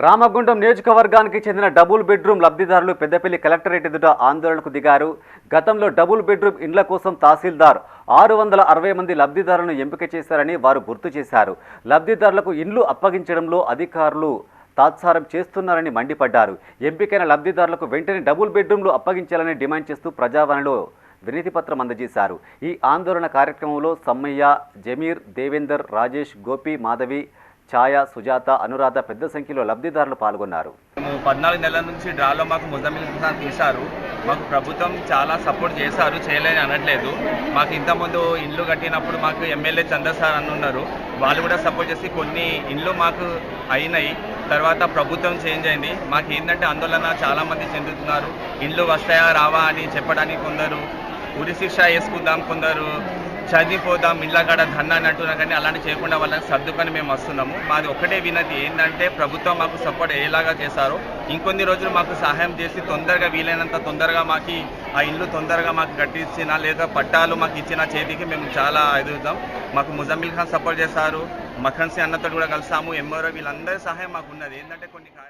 రామగుండం నియోజకవర్గానికి చెందిన double bedroom లబ్ధిదారులు పెద్దపల్లి కలెక్టరేట్ ఎదుట ఆందోళనకు దిగారు. గతంలో డబుల్ బెడ్రూమ్ ఇండ్ల కోసం తహసీల్దార్ ఆరు వందల అరవై మంది లబ్ధిదారులను ఎంపిక చేశారని వారు గుర్తు చేశారు. లబ్ధిదారులకు ఇండ్లు అప్పగించడంలో అధికారులు తాత్సారం చేస్తున్నారని మండిపడ్డారు. ఎంపికైన లబ్ధిదారులకు వెంటనే డబుల్ బెడ్రూమ్లు అప్పగించాలని డిమాండ్ చేస్తూ ప్రజావాణిలో వినతి పత్రం అందజేశారు. ఈ ఆందోళన కార్యక్రమంలో సమ్మయ్య జమీర్ దేవేందర్ రాజేష్ గోపి మాధవి ఛాయ సుజాత అనురాధ పెద్ద సంఖ్యలో లబ్ధిదారులు పాల్గొన్నారు. మేము పద్నాలుగు నెలల నుంచి డ్రాలో మాకు ముజమిల్ ఖాన్ తీశారు. మాకు ప్రభుత్వం చాలా సపోర్ట్ చేశారు చేయలేని అనట్లేదు. మాకు ఇంతకుముందు ఇండ్లు కట్టినప్పుడు మాకు ఎమ్మెల్యే చంద్రసార్ అని ఉన్నారు. వాళ్ళు కూడా సపోర్ట్ చేసి కొన్ని ఇండ్లు మాకు అయినాయి. తర్వాత ప్రభుత్వం చేంజ్ అయింది. మాకు ఏంటంటే ఆందోళన చాలామంది చెందుతున్నారు. ఇండ్లు వస్తాయా రావా అని చెప్పడానికి కొందరు ఉరి శిక్ష వేసుకుందాం కొందరు చదివిపోదాం ఇళ్ళ కాడ ధన్న అని అంటున్నా కానీ అలాంటి చేయకుండా వాళ్ళని సర్దుకొని మేము వస్తున్నాము. మాది ఒకటే వినతి ఏంటంటే ప్రభుత్వం మాకు సపోర్ట్ ఏలాగా చేశారో. ఇంకొన్ని రోజులు మాకు సహాయం చేసి తొందరగా వీలైనంత తొందరగా మాకు ఆ ఇల్లు తొందరగా మాకు కట్టించిన లేదా పట్టాలు మాకు ఇచ్చిన చేతికి మేము చాలా ఎదుగుతాం మాకు ముజమ్మిల్ ఖాన్ సపోర్ట్ చేశారు. మఖన్ సింగ్ అన్నతో కూడా కలిసాము ఎంఆర్ఓ వీళ్ళందరి సహాయం మాకు ఉన్నది. ఏంటంటే కొన్ని